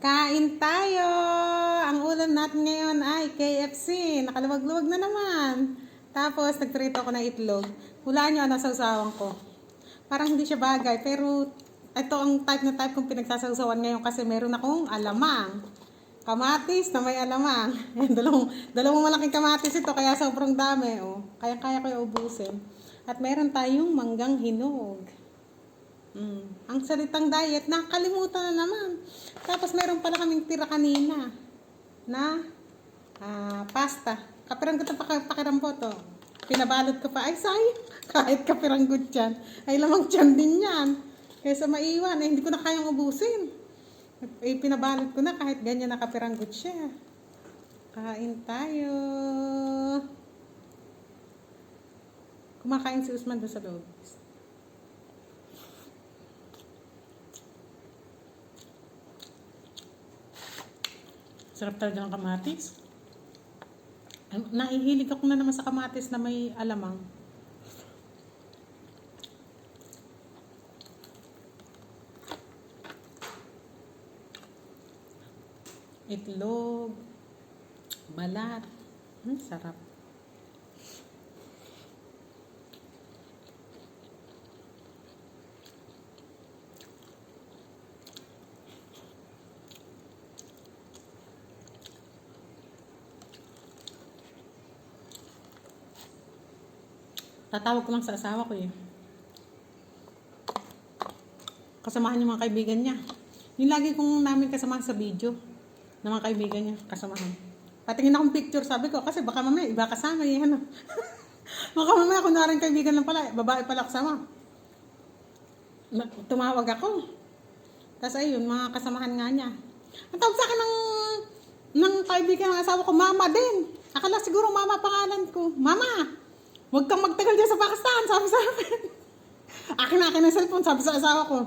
Kain tayo! Ang ulam natin ngayon ay KFC. Nakaluwag-luwag na naman. Tapos, nagprito ako ng itlog. Hulaan nyo, usawan ko. Parang hindi siya bagay, pero ito ang type na type kong pinagsasawsawan ngayon kasi meron akong alamang. Kamatis na may alamang. Ayan, dalawang, dalawang malaking kamatis ito, kaya sobrang dami. Oh. Kaya-kaya ko yung ubusin. At meron tayong manggang hinog. Mm. Ang salitang diet, nakalimutan na naman. Tapos meron pala kaming tira kanina na ah, pasta. Kapiranggot na paka- pakirambo to. Pinabalot ko pa. Ay, sayang. Kahit kapiranggot yan. Ay, lamang tiyan din yan. Kaysa maiwan, eh, hindi ko na kayang ubusin. Eh, pinabalot ko na kahit ganyan nakapiranggot siya. Kain tayo. Kumakain si Usman doon sa loob. Sarap talaga ng kamatis. Nahihilig ako na naman sa kamatis na may alamang. Itlog, balat. Hmm, sarap. Tatawag ko lang sa asawa ko eh. Kasamahan yung mga kaibigan niya. Yung lagi kong namin kasamahan sa video ng mga kaibigan niya, kasamahan. Patingin akong picture, sabi ko, kasi baka mamaya iba kasama eh, ano. baka mamaya kunwaring kaibigan lang pala, babae pala kasama. Na- Tumawag ako. Tapos ayun, mga kasamahan nga niya. Ang tawag sa akin ng, ng kaibigan ng asawa ko, mama din. Akala siguro mama pangalan ko. Mama, huwag kang magtagal dyan sa Pakistan, sabi sa akin. akin na akin ang cellphone, sabi sa asawa ko.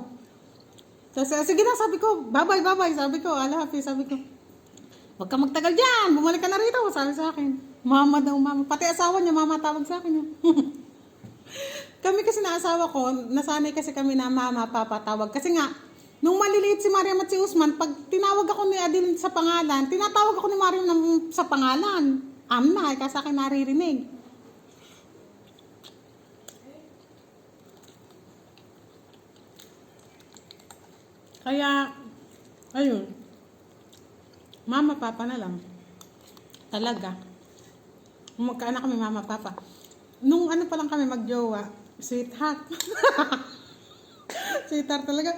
Sige na, sabi ko, bye-bye, bye-bye, sabi ko, ala happy, sabi ko. Huwag kang magtagal dyan, bumalik ka na rito, sabi sa akin. Mama daw, mama. Pati asawa niya, mama tawag sa akin. kami kasi na asawa ko, nasanay kasi kami na mama, papa tawag. Kasi nga, nung maliliit si Mariam at si Usman, pag tinawag ako ni Adil sa pangalan, tinatawag ako ni Mariam ng, sa pangalan. Amna, kaya sa akin naririnig. Kaya, ayun. Mama, papa na lang. Talaga. Magkaanak kami, mama, papa. Nung ano pa lang kami magjowa, sweetheart. sweetheart talaga.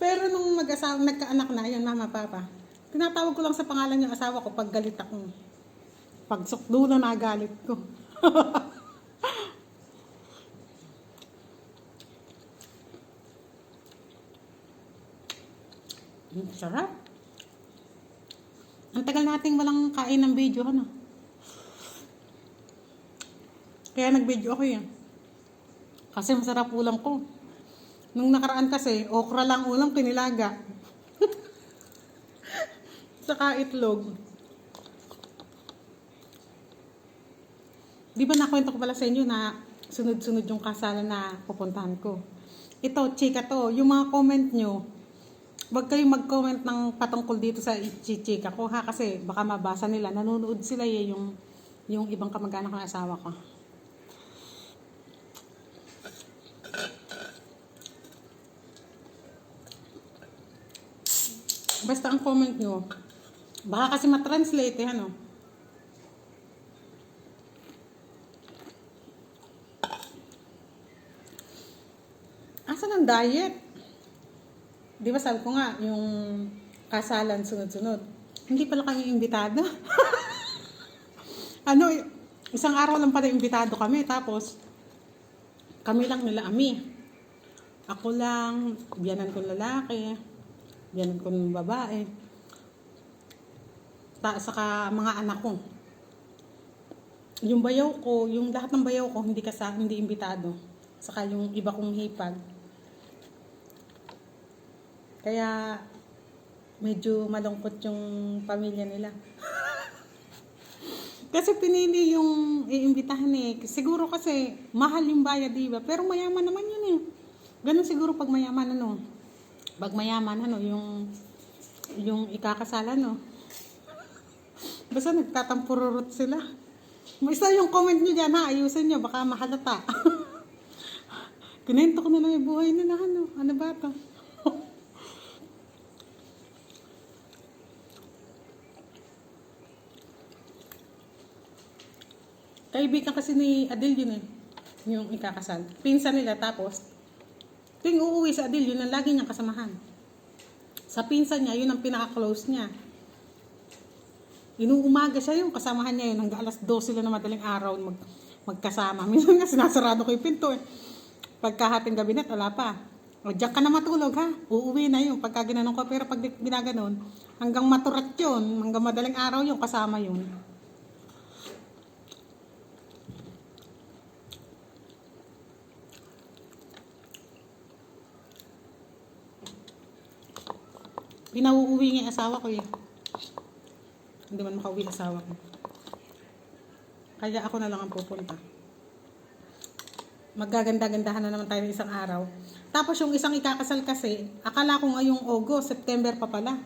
Pero nung mag-asawa, nagkaanak na, yun, mama, papa. Tinatawag ko lang sa pangalan yung asawa ko pag galit ako. Pag sukdulo na galit ko. Sarap. Ang tagal nating walang kain ng video, ano? Kaya nag-video ako yan. Kasi masarap ulam ko. Nung nakaraan kasi, okra lang ulam, kinilaga. Saka itlog. Di ba nakwento ko pala sa inyo na sunod-sunod yung kasalan na pupuntahan ko? Ito, chika to. Yung mga comment nyo, Huwag kayong mag-comment ng patungkol dito sa chichika ko ha kasi baka mabasa nila. Nanonood sila eh yung, yung ibang kamag-anak ng asawa ko. Basta ang comment nyo, baka kasi matranslate eh ano. Asan ang diet? Di ba sabi ko nga, yung kasalan sunod-sunod. Hindi pala kami imbitado. ano, isang araw lang pala imbitado kami. Tapos, kami lang nila ami. Ako lang, biyanan kong lalaki, biyanan kong babae. Ta saka mga anak ko. Yung bayaw ko, yung lahat ng bayaw ko, hindi kasa, hindi imbitado. Saka yung iba kong hipag, kaya medyo malungkot yung pamilya nila. kasi pinili yung iimbitahan eh. Siguro kasi mahal yung bayad, di ba? Pero mayaman naman yun eh. Ganun siguro pag mayaman ano. Pag mayaman ano, yung yung ikakasalan, no? Basta nagtatampururot sila. Basta yung comment nyo dyan, ha? Ayusin nyo, baka mahalata. Kinento ko na lang yung buhay nila, ano? Ano ba ito? Kaibigan kasi ni Adil yun eh. Yung ikakasal. Pinsan nila tapos, tuwing uuwi sa Adil, yun ang lagi niyang kasamahan. Sa pinsan niya, yun ang pinaka-close niya. Inuumaga siya yung kasamahan niya yun. Hanggang alas 12 sila na madaling araw mag, magkasama. Minsan nga sinasarado ko yung pinto eh. Pagkahating gabi na, wala pa. O, diyan ka na matulog ha. Uuwi na yun pagka ginanong ko. Pero pag ginaganon, hanggang maturat yun, hanggang madaling araw yung kasama yun. Pinauuwi niya asawa ko eh. Hindi man makauwi asawa ko. Kaya ako na lang ang pupunta. Maggaganda-gandahan na naman tayo ng isang araw. Tapos yung isang ikakasal kasi, akala ko ngayong August, September pa pala.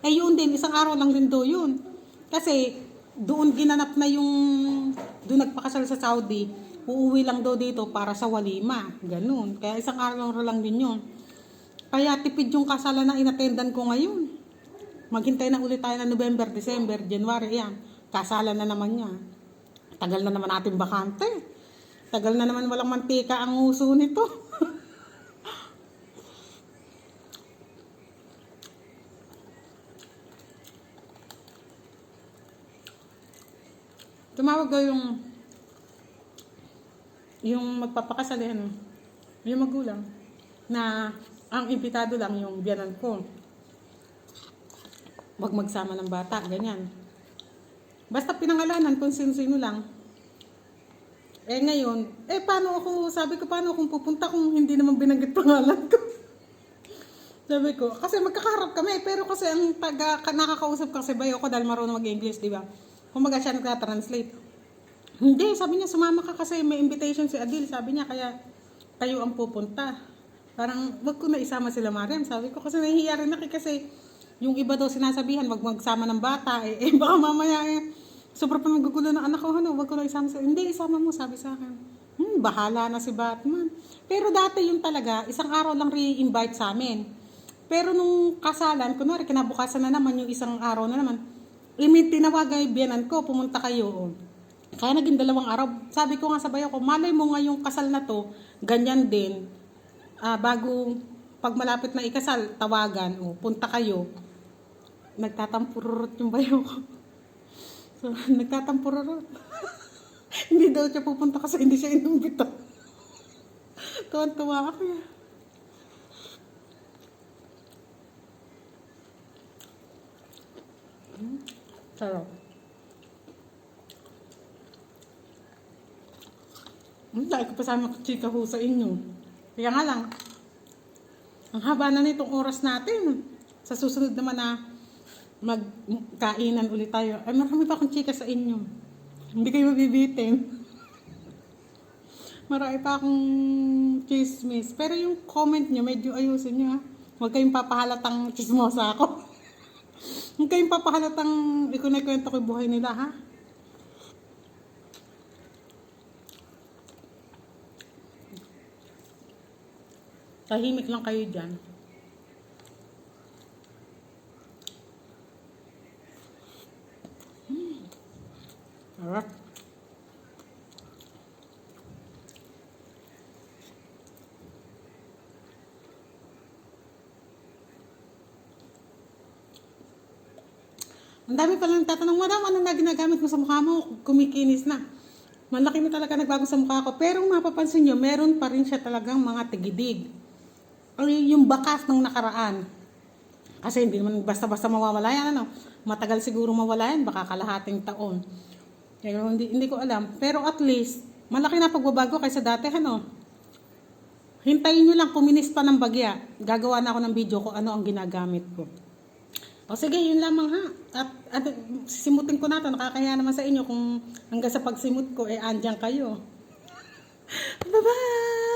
Eh yun din, isang araw lang din do yun. Kasi doon ginanap na yung, doon nagpakasal sa Saudi, uuwi lang daw dito para sa walima. Ganun. Kaya isang araw lang din yun. Kaya tipid yung kasalan na inattendan ko ngayon. Maghintay na ulit tayo ng November, December, January, yan. Kasalan na naman niya. Tagal na naman natin bakante. Tagal na naman walang mantika ang uso nito. Tumawag yung yung magpapakasal ano, yung magulang na ang impitado lang yung biyanan ko. Wag magsama ng bata, ganyan. Basta pinangalanan kung sino-sino lang. Eh ngayon, eh paano ako, sabi ko paano akong pupunta kung hindi naman binanggit pangalan ko. sabi ko, kasi magkakaharap kami, pero kasi ang taga, ka- nakakausap kasi bayo ko dahil marunong mag-English, di ba? Kumaga siya nagka-translate. Hindi, sabi niya, sumama ka kasi may invitation si Adil. Sabi niya, kaya kayo ang pupunta. Parang, wag ko na isama sila Mariam. Sabi ko, kasi nahihiya rin ako kasi yung iba daw sinasabihan, wag magsama ng bata. Eh, eh baka mamaya eh, sobrang pa magugulo ng anak ko, ano, wag ko na isama sila. Hindi, isama mo, sabi sa akin. Hmm, bahala na si Batman. Pero dati yung talaga, isang araw lang re-invite sa amin. Pero nung kasalan, kunwari kinabukasan na naman yung isang araw na naman, imi tinawagan yung biyanan ko, pumunta kayo. Kaya naging dalawang araw. Sabi ko nga sa bayo ko, malay mo nga yung kasal na to, ganyan din. Ah, bago, pag malapit na ikasal, tawagan, o, punta kayo. Nagtatampururot yung bayo ko. So, nagtatampururot. hindi daw siya pupunta kasi hindi siya inumbita. Tuwan-tuwa ako. eh. Mm, Sarap. Hmm, dahil ko pa sana chika ho sa inyo. Kaya nga lang, ang haba na nitong oras natin. Sa susunod naman na magkainan ulit tayo. Ay, marami pa akong chika sa inyo. Hindi kayo mabibitin. Marami pa akong chismis. Pero yung comment nyo, medyo ayusin nyo ha. Huwag kayong papahalatang chismosa ako. Huwag kayong papahalatang ikunikwento ko yung buhay nila ha. Tahimik lang kayo dyan. Mm. Alright. Ang dami palang tatanong, madam, ano na ginagamit mo sa mukha mo? Kumikinis na. Malaki na talaga nagbago sa mukha ko. Pero mapapansin nyo, meron pa rin siya talagang mga tigidig. Yung bakas ng nakaraan. Kasi hindi naman basta-basta mawawala yan. Ano? Matagal siguro mawala yan, baka kalahating taon. Pero hindi, hindi ko alam. Pero at least, malaki na pagbabago kaysa dati. Ano? Hintayin nyo lang kuminis pa ng bagya. Gagawa na ako ng video ko ano ang ginagamit ko. O sige, yun lamang ha. At, at sisimutin ko na to. Nakakaya naman sa inyo kung hanggang sa pagsimut ko, eh, andyan kayo. Bye-bye!